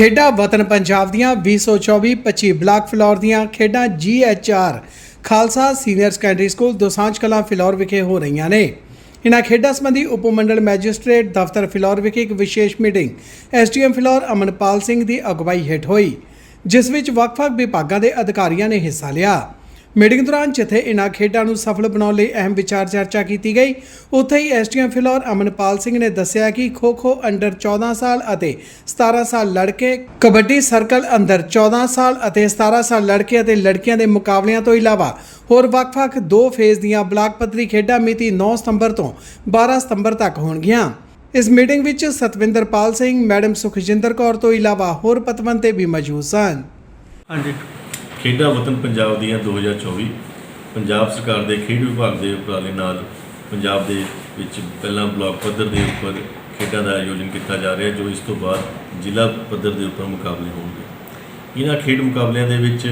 ਖੇਡਾਂ ਵਤਨ ਪੰਜਾਬ ਦੀਆਂ 2024-25 ਬਲਾਕ ਫਲੋਰ ਦੀਆਂ ਖੇਡਾਂ GHR Khalsa senior secondary school Dosanjh Kalan Phillaur ਵਿਖੇ ਹੋ ਰਹੀਆਂ ਨੇ। ਇਨ੍ਹਾਂ ਖੇਡਾਂ ਸੰਬੰਧੀ ਉਪ ਮੰਡਲ ਮੈਜਿਸਟ੍ਰੇਟ ਦਫ਼ਤਰ ਫਿਲੌਰ ਵਿਖੇ ਇੱਕ ਵਿਸ਼ੇਸ਼ ਮੀਟਿੰਗ ਐਸਡੀਐਮ ਫਿਲੌਰ ਅਮਨਪਾਲ ਸਿੰਘ ਦੀ ਅਗਵਾਈ ਹੇਠ ਹੋਈ, ਜਿਸ ਵਿੱਚ ਵੱਖ-ਵੱਖ ਵਿਭਾਗਾਂ ਦੇ ਅਧਿਕਾਰੀਆਂ ਨੇ ਹਿੱਸਾ ਲਿਆ। ਮੀਟਿੰਗ ਦੌਰਾਨ ਜਿੱਥੇ ਇਨ੍ਹਾਂ ਖੇਡਾਂ ਨੂੰ ਸਫਲ ਬਣਾਉਣ ਲਈ ਅਹਿਮ ਵਿਚਾਰ ਚਰਚਾ ਕੀਤੀ ਗਈ, ਉੱਥੇ ਹੀ ਐਸਡੀਐਮ ਫਿਲੌਰ ਅਮਨਪਾਲ ਸਿੰਘ ਨੇ ਦੱਸਿਆ ਕਿ ਖੋ-ਖੋ ਅੰਡਰ 14 ਸਾਲ ਅਤੇ 17 ਸਾਲ ਲੜਕੇ, ਕਬੱਡੀ ਸਰਕਲ ਅੰਦਰ 14 ਸਾਲ ਅਤੇ 17 ਸਾਲ ਲੜਕੇ ਅਤੇ ਲੜਕੀਆਂ ਦੇ ਮੁਕਾਬਲਿਆਂ ਤੋਂ ਇਲਾਵਾ ਹੋਰ ਵੱਖ-ਵੱਖ ਦੋ ਫੇਜ਼ ਦੀਆਂ ਬਲਾਕ ਪੱਧਰੀ ਖੇਡਾਂ ਮਿਤੀ 9 ਸਤੰਬਰ ਤੋਂ 12 ਸਤੰਬਰ ਤੱਕ ਹੋਣਗੀਆਂ। ਇਸ ਮੀਟਿੰਗ ਵਿੱਚ ਸਤਵਿੰਦਰਪਾਲ ਸਿੰਘ, ਮੈਡਮ ਸੁਖਜਿੰਦਰ ਕੌਰ ਤੋਂ ਇਲਾਵਾ ਹੋਰ ਪਤਵੰਤੇ ਵੀ ਮੌਜੂਦ ਸਨ। ਹਾਂਜੀ। ਖੇਡਾਂ ਵਤਨ ਪੰਜਾਬ ਦੀਆਂ 2024 ਪੰਜਾਬ ਸਰਕਾਰ ਦੇ ਖੇਡ ਵਿਭਾਗ ਦੇ ਉਪਰਾਲੇ ਨਾਲ ਪੰਜਾਬ ਦੇ ਵਿੱਚ ਪਹਿਲਾਂ ਬਲਾਕ ਪੱਧਰ ਦੇ ਉੱਪਰ ਖੇਡਾਂ ਦਾ ਆਯੋਜਨ ਕੀਤਾ ਜਾ ਰਿਹਾ, ਜੋ ਇਸ ਤੋਂ ਬਾਅਦ ਜ਼ਿਲ੍ਹਾ ਪੱਧਰ ਦੇ ਉੱਪਰ ਮੁਕਾਬਲੇ ਹੋਣਗੇ। ਇਹਨਾਂ ਖੇਡ ਮੁਕਾਬਲਿਆਂ ਦੇ ਵਿੱਚ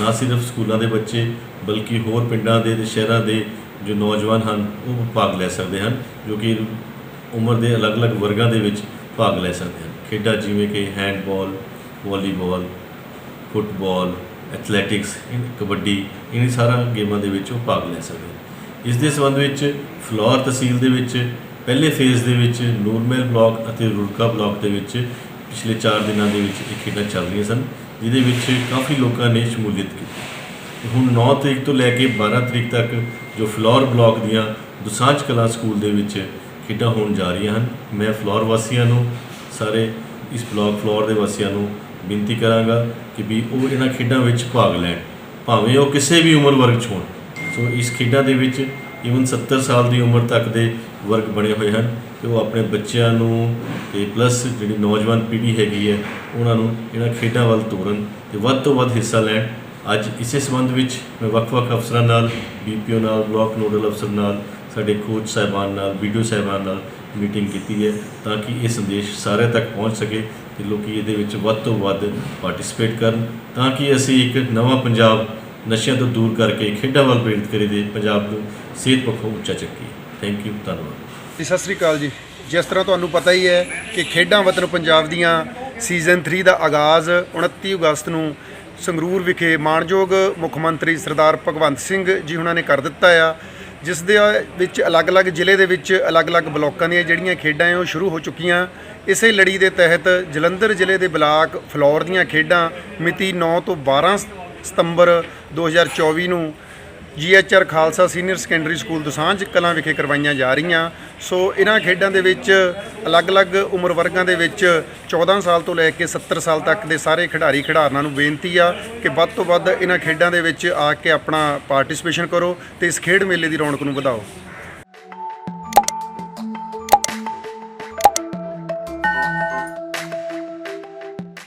ਨਾ ਸਿਰਫ ਸਕੂਲਾਂ ਦੇ ਬੱਚੇ, ਬਲਕਿ ਹੋਰ ਪਿੰਡਾਂ ਦੇ ਤੇ ਸ਼ਹਿਰਾਂ ਦੇ ਜੋ ਨੌਜਵਾਨ ਹਨ, ਉਹ ਭਾਗ ਲੈ ਸਕਦੇ ਹਨ, ਜੋ ਕਿ ਉਮਰ ਦੇ ਅਲੱਗ-ਅਲੱਗ ਵਰਗਾਂ ਦੇ ਵਿੱਚ ਭਾਗ ਲੈ ਸਕਦੇ ਹਨ। ਖੇਡਾਂ ਜਿਵੇਂ ਕਿ handball volleyball football athletics kabaddi ਇਹਨਾਂ ਸਾਰਾ ਗੇਮਾਂ ਦੇ ਵਿੱਚ ਉਹ ਭਾਗ ਲੈ ਸਕਦੇ ਇਸ ਦੇ ਸੰਬੰਧ ਵਿੱਚ ਫਲੋਰ ਤਹਿਸੀਲ ਦੇ ਵਿੱਚ, ਪਹਿਲੇ ਫੇਜ਼ ਦੇ ਵਿੱਚ ਨੂਰਮਹਿਲ ਬਲਾਕ ਅਤੇ ਰੁੜਕਾ ਬਲਾਕ ਦੇ ਵਿੱਚ ਪਿਛਲੇ 4 ਦਿਨਾਂ ਦੇ ਵਿੱਚ ਇਹ ਖੇਡਾਂ ਚੱਲ ਰਹੀਆਂ ਸਨ, ਜਿਹਦੇ ਵਿੱਚ ਕਾਫੀ ਲੋਕਾਂ ਨੇ ਸ਼ਮੂਲੀਅਤ ਕੀਤੀ। ਹੁਣ 9 ਤਰੀਕ ਤੋਂ ਲੈ ਕੇ 12 ਤਰੀਕ ਤੱਕ ਜੋ ਫਲੋਰ ਬਲਾਕ ਦੀਆਂ ਦੁਸਾਂਝ ਕਲਾ ਸਕੂਲ ਦੇ ਵਿੱਚ ਖੇਡਾਂ ਹੋਣ ਜਾ ਰਹੀਆਂ ਹਨ, ਮੈਂ ਫਲੋਰ ਵਾਸੀਆਂ ਨੂੰ, ਸਾਰੇ ਇਸ ਬਲਾਕ ਫਲੋਰ ਦੇ ਵਾਸੀਆਂ ਨੂੰ ਬੇਨਤੀ ਕਰਾਂਗਾ ਕਿ ਵੀ ਉਹ ਇਹਨਾਂ ਖੇਡਾਂ ਵਿੱਚ ਭਾਗ ਲੈਣ, ਭਾਵੇਂ ਉਹ ਕਿਸੇ ਵੀ ਉਮਰ ਵਰਗ 'ਚ ਹੋਣ। ਸੋ ਇਸ ਖੇਡਾਂ ਦੇ ਵਿੱਚ ਈਵਨ 70 ਸਾਲ ਦੀ ਉਮਰ ਤੱਕ ਦੇ ਵਰਗ ਬਣੇ ਹੋਏ ਹਨ ਤੇ ਉਹ ਆਪਣੇ ਬੱਚਿਆਂ ਨੂੰ ਤੇ ਪਲੱਸ ਜਿਹੜੀ ਨੌਜਵਾਨ ਪੀੜ੍ਹੀ ਹੈਗੀ ਹੈ, ਉਹਨਾਂ ਨੂੰ ਇਹਨਾਂ ਖੇਡਾਂ ਵੱਲ ਤੋਰਨ ਤੇ ਵੱਧ ਤੋਂ ਵੱਧ ਹਿੱਸਾ ਲੈਣ। ਅੱਜ ਇਸੇ ਸੰਬੰਧ ਵਿੱਚ ਮੈਂ ਵੱਖ-ਵੱਖ ਅਫਸਰਾਂ ਨਾਲ ਬੀਪੀਓ ਨਾਲ ਬਲਾਕ ਨੋਡਲ ਅਫਸਰ ਨਾਲ, ਸਾਡੇ ਕੋਚ ਸਾਹਿਬਾਨ ਨਾਲ ਵੀਡੀਓ ਸਾਹਿਬਾਨ ਨਾਲ ਮੀਟਿੰਗ ਕੀਤੀ ਹੈ ਤਾਂ ਕਿ ਇਹ ਸੰਦੇਸ਼ ਸਾਰਿਆਂ ਤੱਕ ਪਹੁੰਚ ਸਕੇ ਤੇ ਲੋਕੀ ਇਹਦੇ ਵਿੱਚ ਵੱਧ ਤੋਂ ਵੱਧ ਪਾਰਟਿਸਿਪੇਟ ਕਰਨ, ਤਾਂ ਕਿ ਅਸੀਂ ਇੱਕ ਨਵਾਂ ਪੰਜਾਬ ਨਸ਼ਿਆਂ ਤੋਂ ਦੂਰ ਕਰਕੇ ਖੇਡਾਂ ਵੱਲ ਪ੍ਰੇਰਿਤ ਕਰੀਏ ਪੰਜਾਬ ਨੂੰ ਸਿਹਤ ਪੱਖੋਂ ਉੱਚਾ ਚੱਕੀਏ। ਥੈਂਕ ਯੂ ਧੰਨਵਾਦ। ਸਤਿ ਸ੍ਰੀ ਅਕਾਲ ਜੀ। ਜਿਸ ਤਰ੍ਹਾਂ ਤੁਹਾਨੂੰ ਪਤਾ ਹੀ ਹੈ ਕਿ ਖੇਡਾਂ ਵਤਨ ਪੰਜਾਬ ਦੀਆਂ ਸੀਜ਼ਨ 3 ਦਾ ਆਗਾਜ਼ 29 ਅਗਸਤ ਨੂੰ ਸੰਗਰੂਰ ਵਿਖੇ ਮਾਣਯੋਗ ਮੁੱਖ ਮੰਤਰੀ ਸਰਦਾਰ ਭਗਵੰਤ ਸਿੰਘ ਜੀ ਉਹਨਾਂ ਨੇ ਕਰ ਦਿੱਤਾ ਆ। ਜਿਸ ਦੇ ਵਿੱਚ ਅਲੱਗ-ਅਲੱਗ ਜ਼ਿਲ੍ਹੇ ਦੇ ਵਿੱਚ ਅਲੱਗ-ਅਲੱਗ ਬਲਾਕਾਂ ਦੀਆਂ ਜਿਹੜੀਆਂ ਖੇਡਾਂ ਹੈ ਉਹ ਸ਼ੁਰੂ ਹੋ ਚੁੱਕੀਆਂ। ਇਸੇ ਲੜੀ ਦੇ ਤਹਿਤ ਜਲੰਧਰ ਜ਼ਿਲ੍ਹੇ ਦੇ ਬਲਾਕ ਫਲੌਰ ਦੀਆਂ ਖੇਡਾਂ ਮਿਤੀ 9 ਤੋਂ 12 ਸਤੰਬਰ 2024 ਨੂੰ GHR Khalsa senior secondary school Dosanjh Kalan ਵਿਖੇ ਕਰਵਾਈਆਂ ਜਾ ਰਹੀਆਂ। ਸੋ ਇਹਨਾਂ ਖੇਡਾਂ ਦੇ ਵਿੱਚ ਅਲੱਗ-ਅਲੱਗ ਉਮਰ ਵਰਗਾਂ ਦੇ ਵਿੱਚ 14 ਸਾਲ ਤੋਂ ਲੈ ਕੇ 70 ਸਾਲ ਤੱਕ ਦੇ ਸਾਰੇ ਖਿਡਾਰੀ ਖਿਡਾਰਨਾਂ ਨੂੰ ਬੇਨਤੀ ਆ ਕਿ ਵੱਧ ਤੋਂ ਵੱਧ ਇਹਨਾਂ ਖੇਡਾਂ ਦੇ ਵਿੱਚ ਆ ਕੇ ਆਪਣਾ ਪਾਰਟਿਸਿਪੇਸ਼ਨ ਕਰੋ ਤੇ ਇਸ ਖੇਡ ਮੇਲੇ ਦੀ ਰੌਣਕ ਨੂੰ ਵਧਾਓ।